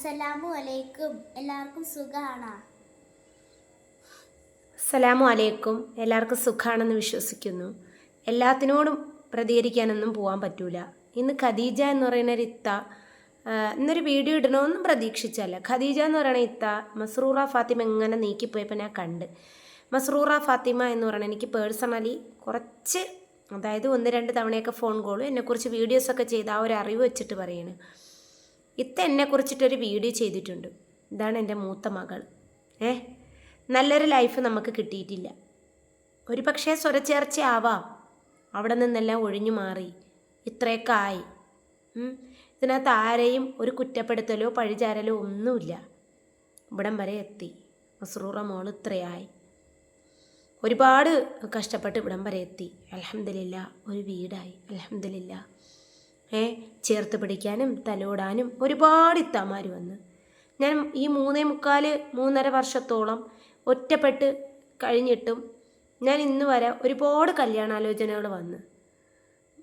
അസ്സലാമു അലൈക്കും. എല്ലാവർക്കും സുഖാണോ? അസ്സലാമു അലൈക്കും. എല്ലാവർക്കും സുഖാണെന്ന് വിശ്വസിക്കുന്നു. എല്ലാത്തിനോടും പ്രതികരിക്കാനൊന്നും പോകാൻ പറ്റൂല. ഇന്ന് ഖദീജ എന്ന് പറയുന്ന ഒരു ഇത്ത ഇന്നൊരു വീഡിയോ ഇടണമെന്നും പ്രതീക്ഷിച്ചല്ല. ഖദീജ എന്ന് പറയുന്ന ഇത്ത മസ്റൂറ ഫാത്തിമ എങ്ങനെ നീക്കിപ്പോയപ്പോൾ ഞാൻ കണ്ട്. മസ്റൂറ ഫാത്തിമ എന്ന് പറയുന്നത് എനിക്ക് പേഴ്സണലി കുറച്ച് അതായത് ഒന്ന് രണ്ട് തവണയൊക്കെ ഫോൺ കോളും എന്നെക്കുറിച്ച് വീഡിയോസൊക്കെ ചെയ്ത് ആ ഒരു അറിവ് വെച്ചിട്ട് പറയണ്. ഇത്ത എന്നെക്കുറിച്ചിട്ടൊരു വീഡിയോ ചെയ്തിട്ടുണ്ട്. ഇതാണ് എന്റെ മൂത്ത മകൾ. ഏ? നല്ലൊരു ലൈഫ് നമുക്ക് കിട്ടിയിട്ടില്ല. ഒരു പക്ഷേ സ്വരച്ചേർച്ചയാവാം. അവിടെ നിന്നെല്ലാം ഒഴിഞ്ഞു മാറി. ഇത്രയൊക്കെ ആയി. ഇതിനകത്ത് ആരെയും ഒരു കുറ്റപ്പെടുത്തലോ പഴിചാരലോ ഒന്നുമില്ല. ഇവിടം വരെ എത്തി. മസ്റൂറ മോൾ ഇത്രയായി. ഒരുപാട് കഷ്ടപ്പെട്ട് ഇവിടം വരെ എത്തി. അലഹമില്ല ഒരു വീടായി. അലഹമില്ല ഏ ചേർത്ത് പിടിക്കാനും തലോടാനും ഒരുപാട് ഇത്താമാർ വന്ന്. ഞാൻ ഈ മൂന്നേ മുക്കാൽ മൂന്നര വർഷത്തോളം ഒറ്റപ്പെട്ട് കഴിഞ്ഞിട്ടും ഞാൻ ഇന്ന് വരെ ഒരുപാട് കല്യാണാലോചനകൾ വന്ന്.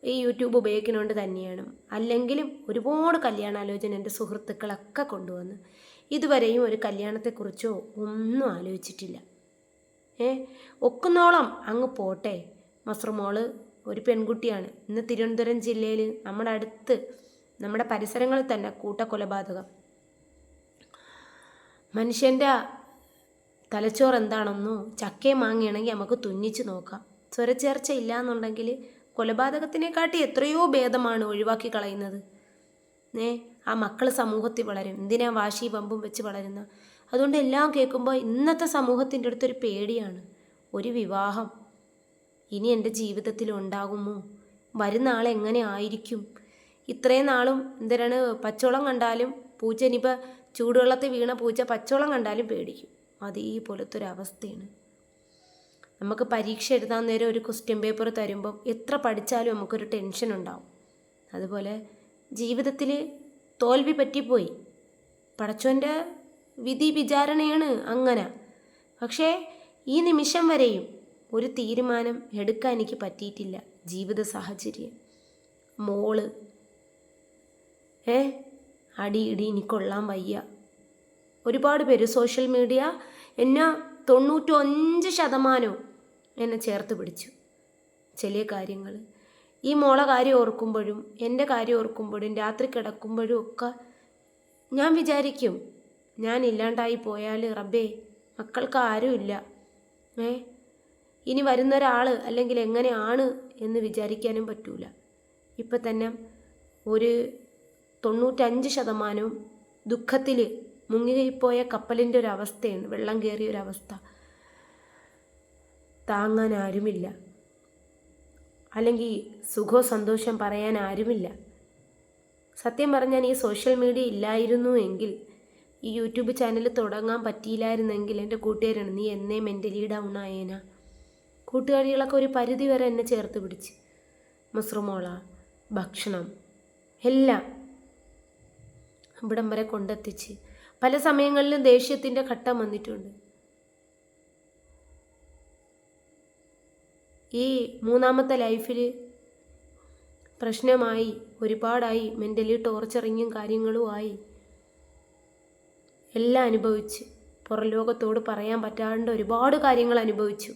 ഈ യൂട്യൂബ് ഉപയോഗിക്കുന്നതുകൊണ്ട് തന്നെയാണ്. അല്ലെങ്കിലും ഒരുപാട് കല്യാണാലോചന എന്റെ സുഹൃത്തുക്കളൊക്കെ കൊണ്ടുവന്ന്. ഇതുവരെയും ഒരു കല്യാണത്തെക്കുറിച്ചോ ഒന്നും ആലോചിച്ചിട്ടില്ല. ഏ ഒക്കുന്നോളം അങ്ങ് പോട്ടെ. മസ്റുമോൾ ഒരു പെൺകുട്ടിയാണ്. ഇന്ന് തിരുവനന്തപുരം ജില്ലയിൽ നമ്മുടെ അടുത്ത് നമ്മുടെ പരിസരങ്ങളിൽ തന്നെ കൂട്ടക്കൊലപാതകം. മനുഷ്യന്റെ തലച്ചോറ് എന്താണെന്നോ ചക്കയും മാങ്ങയാണെങ്കിൽ നമുക്ക് തുന്നിച്ച് നോക്കാം. സ്വരച്ചേർച്ച ഇല്ല എന്നുണ്ടെങ്കിൽ കൊലപാതകത്തിനെക്കാട്ടി എത്രയോ ഭേദമാണ് ഒഴിവാക്കി കളയുന്നത്. ഏ ആ മക്കൾ സമൂഹത്തിൽ വളരും. എന്തിനാ വാശി പമ്പും വെച്ച് വളരുന്ന? അതുകൊണ്ട് എല്ലാം കേൾക്കുമ്പോൾ ഇന്നത്തെ സമൂഹത്തിന്റെ അടുത്തൊരു പേടിയാണ്. ഒരു വിവാഹം. ഇനി എന്റെ ജീവിതത്തിൽ ഉണ്ടാകുമോ? വരുന്ന ആൾ എങ്ങനെ ആയിരിക്കും? ഇത്രയും നാളും എന്തിനാണ് പച്ചോളം കണ്ടാലും പൂച്ച ഇനിയിപ്പോൾ ചൂടുവെള്ളത്തിൽ വീണ പൂച്ച പച്ചോളം കണ്ടാലും പേടിക്കും. അതേപോലത്തെ ഒരു അവസ്ഥയാണ് നമുക്ക് പരീക്ഷ എഴുതാൻ നേരം ഒരു ക്വസ്റ്റ്യൻ പേപ്പർ തരുമ്പം എത്ര പഠിച്ചാലും നമുക്കൊരു ടെൻഷൻ ഉണ്ടാവും. അതുപോലെ ജീവിതത്തിൽ തോൽവി പറ്റിപ്പോയി. പടച്ചോന്റെ വിധി വിചാരണയാണ് അങ്ങനെ. പക്ഷേ ഈ നിമിഷം വരെയും ഒരു തീരുമാനം എടുക്കാൻ എനിക്ക് പറ്റിയിട്ടില്ല ജീവിത സാഹചര്യം. മോൾ. ഏ? അടി ഇടി എനിക്കൊള്ളാൻ വയ്യ. ഒരുപാട് പേര് സോഷ്യൽ മീഡിയ എന്നെ തൊണ്ണൂറ്റൊഞ്ച് ശതമാനവും എന്നെ ചേർത്ത് പിടിച്ചു. ചില കാര്യങ്ങൾ ഈ മോളെ കാര്യം ഓർക്കുമ്പോഴും എന്റെ കാര്യം ഓർക്കുമ്പോഴും രാത്രി കിടക്കുമ്പോഴും ഒക്കെ ഞാൻ വിചാരിക്കും ഞാൻ ഇല്ലാണ്ടായി പോയാൽ റബ്ബേ മക്കൾക്ക് ആരുമില്ല. ഏ? ഇനി വരുന്ന ഒരാൾ അല്ലെങ്കിൽ എങ്ങനെയാണ് എന്ന് വിചാരിക്കാനും പറ്റൂല. ഇപ്പം തന്നെ ഒരു തൊണ്ണൂറ്റഞ്ച് ശതമാനവും ദുഃഖത്തിൽ മുങ്ങിപ്പോയ കപ്പലിന്റെ ഒരു അവസ്ഥയാണ് വെള്ളം കയറിയ ഒരു അവസ്ഥ. താങ്ങാൻ ആരുമില്ല. അല്ലെങ്കിൽ സുഖോ സന്തോഷം പറയാൻ ആരുമില്ല. സത്യം പറഞ്ഞാൽ ഈ സോഷ്യൽ മീഡിയ ഇല്ലായിരുന്നു എങ്കിൽ ഈ യൂട്യൂബ് ചാനൽ തുടങ്ങാൻ പറ്റിയില്ലായിരുന്നെങ്കിൽ എന്റെ കൂട്ടുകാരാണ് നീ എന്നേ മെന്റലി ഡൗൺ ആയേന? കൂട്ടുകാരികളൊക്കെ ഒരു പരിധി വരെ എന്നെ ചേർത്ത് പിടിച്ച്. മസ്റുമോള ഭക്ഷണം എല്ലാം ഇവിടം വരെ കൊണ്ടെത്തിച്ച് പല സമയങ്ങളിലും ദേഷ്യത്തിന്റെ ഘട്ടം വന്നിട്ടുണ്ട്. ഈ മൂന്നാമത്തെ ലൈഫിൽ പ്രശ്നമായി ഒരുപാടായി മെന്റലി ടോർച്ചറിങ്ങും കാര്യങ്ങളുമായി എല്ലാം അനുഭവിച്ച് പുറം ലോകത്തോട് പറയാൻ പറ്റാണ്ട് ഒരുപാട് കാര്യങ്ങൾ അനുഭവിച്ചു.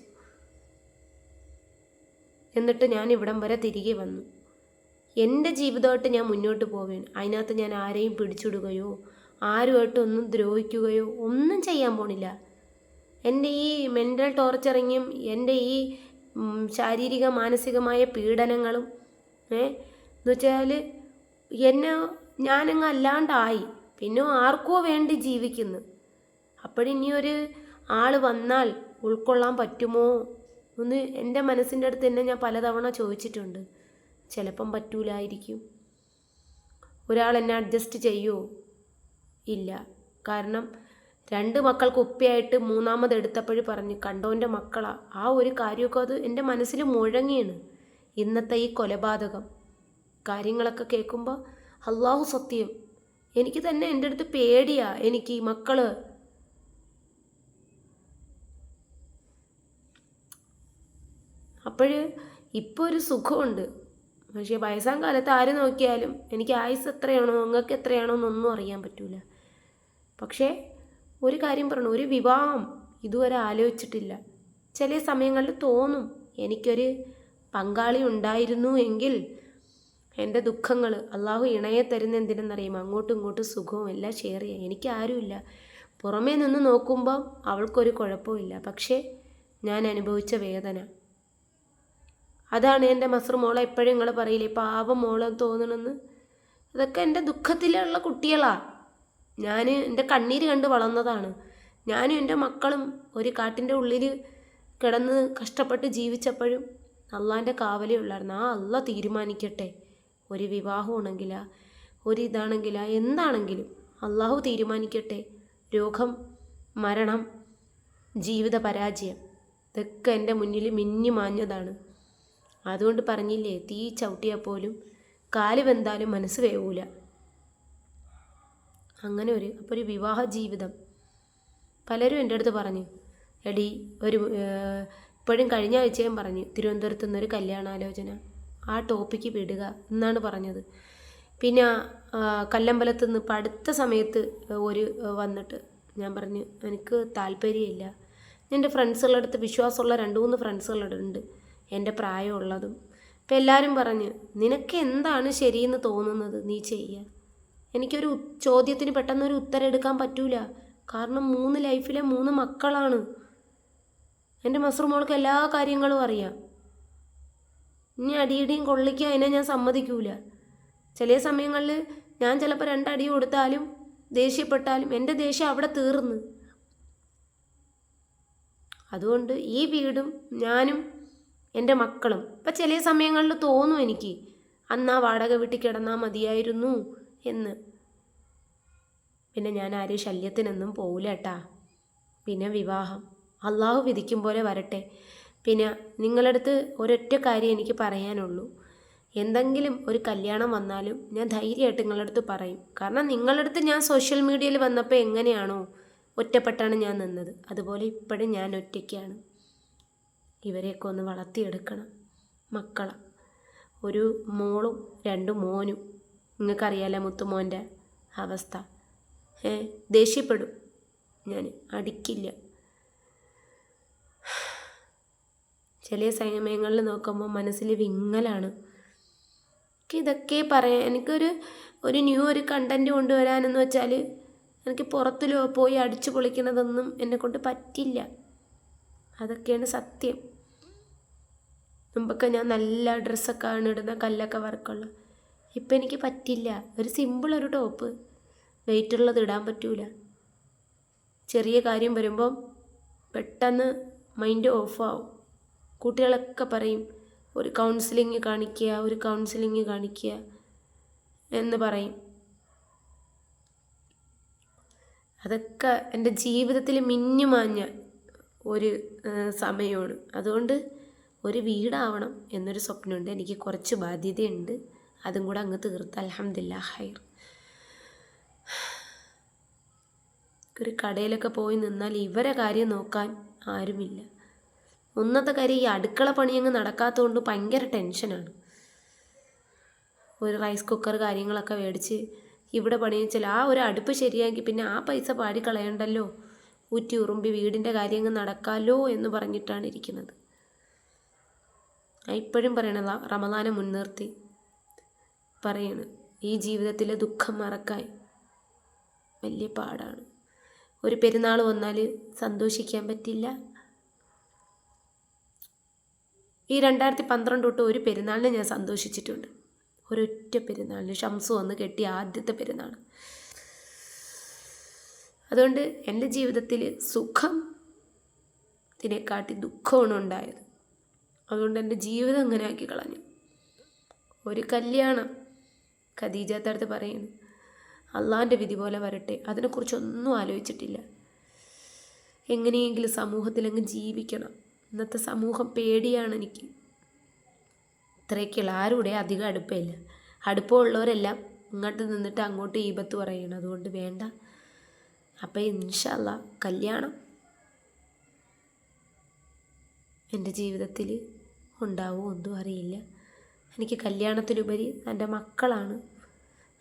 എന്നിട്ട് ഞാൻ ഇവിടം വരെ തിരികെ വന്നു. എന്റെ ജീവിതമായിട്ട് ഞാൻ മുന്നോട്ട് പോവുകയാണ് അതിനകത്ത് ഞാൻ ആരെയും പിടിച്ചിടുകയോ ആരുമായിട്ടൊന്നും ദ്രോഹിക്കുകയോ ഒന്നും ചെയ്യാൻ പോണില്ല. എന്റെ ഈ മെന്റൽ ടോർച്ചറിങ്ങും എന്റെ ഈ ശാരീരിക മാനസികമായ പീഡനങ്ങളും ഏ എന്ന് വെച്ചാൽ എന്നെ ഞാനങ്ങ് അല്ലാണ്ടായി. പിന്നെ ആർക്കോ വേണ്ടി ജീവിക്കുന്നു. അപ്പോഴിനിയൊരു ആൾ വന്നാൽ ഉൾക്കൊള്ളാൻ പറ്റുമോ? എന്ന് എന്റെ മനസ്സിന്റെ അടുത്ത് തന്നെ ഞാൻ പലതവണ ചോദിച്ചിട്ടുണ്ട്. ചിലപ്പം പറ്റൂലായിരിക്കും. ഒരാൾ എന്നെ അഡ്ജസ്റ്റ് ചെയ്യുമോ ഇല്ല. കാരണം രണ്ട് മക്കൾക്ക് ഉപ്പയായിട്ട് മൂന്നാമത് എടുത്തപ്പോഴും പറഞ്ഞു കണ്ടോന്റെ മക്കളാ ആ ഒരു കാര്യമൊക്കെ അത് എന്റെ മനസ്സിൽ മുഴങ്ങിയാണ്. ഇന്നത്തെ ഈ കൊലപാതകം. കാര്യങ്ങളൊക്കെ കേൾക്കുമ്പോൾ അള്ളാഹു സത്യം. എനിക്ക് തന്നെ എന്റെ അടുത്ത് പേടിയാ. എനിക്ക് ഈ അപ്പോൾ ഇപ്പോൾ ഒരു സുഖമുണ്ട് പക്ഷേ വയസ്സാം കാലത്ത് ആര് നോക്കിയാലും എനിക്ക് ആയുസ് എത്രയാണോ നിങ്ങൾക്ക് എത്രയാണോ എന്നൊന്നും അറിയാൻ പറ്റൂല. പക്ഷേ ഒരു കാര്യം പറഞ്ഞു ഒരു വിവാഹം ഇതുവരെ ആലോചിച്ചിട്ടില്ല. ചില സമയങ്ങളിൽ തോന്നും എനിക്കൊരു പങ്കാളി ഉണ്ടായിരുന്നു എങ്കിൽ എന്റെ ദുഃഖങ്ങൾ അള്ളാഹു ഇണയെ തരുന്ന എന്തിനെന്നറിയാം അങ്ങോട്ടും ഇങ്ങോട്ടും സുഖവും എല്ലാം ഷെയർ ചെയ്യാം. എനിക്ക് ആരുമില്ല. പുറമേ നിന്ന് നോക്കുമ്പോൾ അവൾക്കൊരു കുഴപ്പമില്ല പക്ഷേ ഞാൻ അനുഭവിച്ച വേദന. അതാണ് എന്റെ മസർ മോളെ എപ്പോഴും നിങ്ങൾ പറയില്ലേ പാവം മോളെ തോന്നണമെന്ന് അതൊക്കെ എന്റെ ദുഃഖത്തിലുള്ള കുട്ടികളാണ് ഞാൻ എന്റെ കണ്ണീര് കണ്ട് വളർന്നതാണ്. ഞാനും എന്റെ മക്കളും ഒരു കാട്ടിന്റെ ഉള്ളിൽ കിടന്ന് കഷ്ടപ്പെട്ട് ജീവിച്ചപ്പോഴും അള്ളാന്റെ കാവലേ ഉള്ളായിരുന്നു. ആ അള്ള തീരുമാനിക്കട്ടെ. ഒരു വിവാഹമാണെങ്കിലാ ഒരു ഇതാണെങ്കിലാ എന്താണെങ്കിലും അള്ളാഹു തീരുമാനിക്കട്ടെ. രോഗം മരണം ജീവിത പരാജയം ഇതൊക്കെ എന്റെ മുന്നിൽ മിന്നി മാഞ്ഞതാണ്. അതുകൊണ്ട് പറഞ്ഞില്ലേ തീ ചവിട്ടിയാൽ പോലും കാൽ വെന്താലും മനസ്സ് വേവൂല. അങ്ങനെ ഒരു അപ്പോൾ ഒരു വിവാഹ ജീവിതം. പലരും എന്റെ അടുത്ത് പറഞ്ഞു എടി ഒരു ഇപ്പോഴും കഴിഞ്ഞ ആഴ്ചയും പറഞ്ഞു തിരുവനന്തപുരത്ത് നിന്നൊരു കല്യാണാലോചന. ആ ടോപ്പിക്ക് വിടുക എന്നാണ് പറഞ്ഞത്. പിന്നെ കല്ലമ്പലത്തു നിന്ന് ഇപ്പം അടുത്ത സമയത്ത് ഒരു വന്നിട്ട് ഞാൻ പറഞ്ഞു എനിക്ക് താല്പര്യമില്ല. എന്റെ ഫ്രണ്ട്സുകളുടെ അടുത്ത് വിശ്വാസമുള്ള രണ്ട് മൂന്ന് ഫ്രണ്ട്സുകളുടെ ഉണ്ട് എന്റെ പ്രായമുള്ളതും. ഇപ്പം എല്ലാവരും പറഞ്ഞ് നിനക്ക് എന്താണ് ശരിയെന്ന് തോന്നുന്നത് നീ ചെയ്യുക എനിക്കൊരു ചോദ്യത്തിന് പെട്ടെന്നൊരു ഉത്തരം എടുക്കാൻ പറ്റൂല. കാരണം മൂന്ന് ലൈഫിലെ മൂന്ന് മക്കളാണ്. എന്റെ മോൾക്ക് എല്ലാ കാര്യങ്ങളും അറിയാം. ഇനി അടിയിടിയും കൊള്ളിക്കുക അതിനെ ഞാൻ സമ്മതിക്കൂല. ചില സമയങ്ങളിൽ ഞാൻ ചിലപ്പോൾ രണ്ടടി കൊടുത്താലും ദേഷ്യപ്പെട്ടാലും എന്റെ ദേഷ്യം അവിടെ തീർന്ന്. അതുകൊണ്ട് ഈ വീടും ഞാനും എന്റെ മക്കളും. ഇപ്പം ചില സമയങ്ങളിൽ തോന്നും എനിക്ക് അന്ന് ആ വാടക വീട്ടിൽ കിടന്നാൽ മതിയായിരുന്നു എന്ന്. പിന്നെ ഞാൻ ആരും ശല്യത്തിനൊന്നും പോവില്ല കേട്ടാ. പിന്നെ വിവാഹം. അള്ളാഹു വിധിക്കും പോലെ വരട്ടെ. പിന്നെ നിങ്ങളടുത്ത് ഒരൊറ്റ കാര്യം എനിക്ക് പറയാനുള്ളൂ. എന്തെങ്കിലും ഒരു കല്യാണം വന്നാലും ഞാൻ ധൈര്യമായിട്ട് നിങ്ങളടുത്ത് പറയും. കാരണം നിങ്ങളടുത്ത് ഞാൻ സോഷ്യൽ മീഡിയയിൽ വന്നപ്പോൾ എങ്ങനെയാണോ ഒറ്റപ്പെട്ടാണ് ഞാൻ നിന്നത്. അതുപോലെ ഇപ്പോഴും ഞാൻ ഒറ്റയ്ക്കാണ്. ഇവരെയൊക്കെ ഒന്ന് വളർത്തിയെടുക്കണം. മക്കളെ. ഒരു മോളും രണ്ട് മോനും. നിങ്ങൾക്കറിയാലോ മുത്തുമോന്റെ അവസ്ഥ. ഏ ദേഷ്യപ്പെടും. ഞാൻ അടിക്കില്ല. ചില സമയങ്ങളിൽ നോക്കുമ്പോൾ മനസ്സിൽ വിങ്ങലാണ്. ഇതൊക്കെ പറയാം എനിക്കൊരു ഒരു ന്യൂ ഒരു കണ്ടന്റ് കൊണ്ടുവരാനെന്ന് വെച്ചാൽ എനിക്ക് പുറത്ത് പോയി അടിച്ചു പൊളിക്കുന്നതൊന്നും എന്നെ കൊണ്ട് പറ്റില്ല. അതൊക്കെയാണ് സത്യം. മുമ്പൊക്കെ ഞാൻ നല്ല ഡ്രസ്സൊക്കെ ആണ് ഇടുന്ന കല്ലൊക്കെ വർക്കുള്ള ഇപ്പം എനിക്ക് പറ്റില്ല. ഒരു സിമ്പിൾ ഒരു ടോപ്പ് വെയിറ്റ് ഉള്ളത് ഇടാൻ പറ്റൂല. ചെറിയ കാര്യം വരുമ്പം പെട്ടെന്ന് മൈൻഡ് ഓഫാവും കുട്ടികളൊക്കെ പറയും ഒരു കൗൺസിലിംഗ് കാണിക്കുക ഒരു കൗൺസിലിംഗ് കാണിക്കുക എന്ന് പറയും. അതൊക്കെ എന്റെ ജീവിതത്തിൽ മിന്നുമാഞ്ഞ ഒരു സമയമാണ്. അതുകൊണ്ട് ഒരു വീടാവണം എന്നൊരു സ്വപ്നമുണ്ട്. എനിക്ക് കുറച്ച് ബാധ്യതയുണ്ട്. അതും കൂടെ അങ്ങ് തീർത്ത് അലഹമില്ല ഹൈർ ഒരു കടയിലൊക്കെ പോയി നിന്നാൽ ഇവരെ കാര്യം നോക്കാൻ ആരുമില്ല. ഒന്നത്തെ കാര്യം ഈ അടുക്കള പണി അങ്ങ് നടക്കാത്തതുകൊണ്ട് ഭയങ്കര ടെൻഷനാണ്. ഒരു റൈസ് കുക്കർ കാര്യങ്ങളൊക്കെ മേടിച്ച് ഇവിടെ പണിയിച്ചാൽ ആ ഒരു അടുപ്പ് ശരിയാക്കി പിന്നെ ആ പൈസ പാടി കളയണ്ടല്ലോ ഊറ്റി ഉറുമ്പി വീടിന്റെ കാര്യങ്ങൾ നടക്കാമല്ലോ എന്ന് പറഞ്ഞിട്ടാണ് ഇരിക്കുന്നത്. ഇപ്പോഴും പറയണതാ റമദാനെ മുൻനിർത്തി പറയണ്. ഈ ജീവിതത്തിലെ ദുഃഖം മറക്കാൻ വലിയ പാടാണ്. ഒരു പെരുന്നാൾ വന്നാൽ സന്തോഷിക്കാൻ പറ്റില്ല. ഈ രണ്ടായിരത്തി പന്ത്രണ്ട് തൊട്ട് ഒരു പെരുന്നാളിന് ഞാൻ സന്തോഷിച്ചിട്ടുണ്ട്. ഒരൊറ്റ പെരുന്നാളിന് ഷംസ് വന്ന് കെട്ടിയ ആദ്യത്തെ പെരുന്നാൾ അതുകൊണ്ട് എന്റെ ജീവിതത്തിൽ സുഖം ഇതിനെക്കാട്ടി ദുഃഖമാണ് ഉണ്ടായത്. അതുകൊണ്ട് എന്റെ ജീവിതം അങ്ങനെ ആക്കി കളഞ്ഞു. ഒരു കല്യാണം ഖദീജത്തെ അടുത്ത് പറയുന്നു അള്ളാന്റെ വിധി പോലെ വരട്ടെ. അതിനെക്കുറിച്ചൊന്നും ആലോചിച്ചിട്ടില്ല. എങ്ങനെയെങ്കിലും സമൂഹത്തിൽ അങ്ങ് ജീവിക്കണം. ഇന്നത്തെ സമൂഹം പേടിയാണ് എനിക്ക്. ഇത്രയൊക്കെയുള്ള ആരുടെ അധികം അടുപ്പമില്ല. അടുപ്പമുള്ളവരെല്ലാം ഇങ്ങോട്ട് നിന്നിട്ട് അങ്ങോട്ട് ഈപത്ത് പറയണം. അതുകൊണ്ട് വേണ്ട. അപ്പം ഇൻഷല്ല കല്യാണം എന്റെ ജീവിതത്തിൽ ഉണ്ടാവുമോ ഒന്നും അറിയില്ല. എനിക്ക് കല്യാണത്തിനുപരി എന്റെ മക്കളാണ്.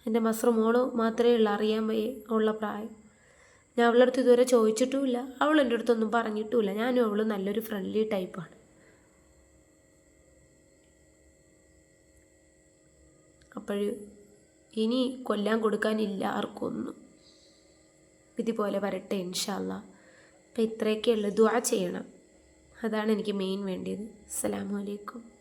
എന്റെ മസ്ര മോൾ മാത്രമേ ഉള്ളൂ അറിയാൻ ഉള്ള പ്രായം. ഞാൻ അവളുടെ അടുത്ത് ഇതുവരെ ചോദിച്ചിട്ടുമില്ല. അവൾ എന്റെ അടുത്തൊന്നും പറഞ്ഞിട്ടുമില്ല. ഞാനും അവൾ നല്ലൊരു ഫ്രണ്ട്ലി ടൈപ്പാണ് അപ്പോൾ ഇനി കൊല്ലാൻ കൊടുക്കാനില്ല ആർക്കും ഒന്നും ഇതുപോലെ വരട്ടെ ഇൻഷാല്ല അപ്പം ഇത്രയൊക്കെയുള്ളൂ. ദുആ ചെയ്യണം. അതാണ് എനിക്ക് മെയിൻ വേണ്ടിയത്. അസ്സാം അലൈക്കും.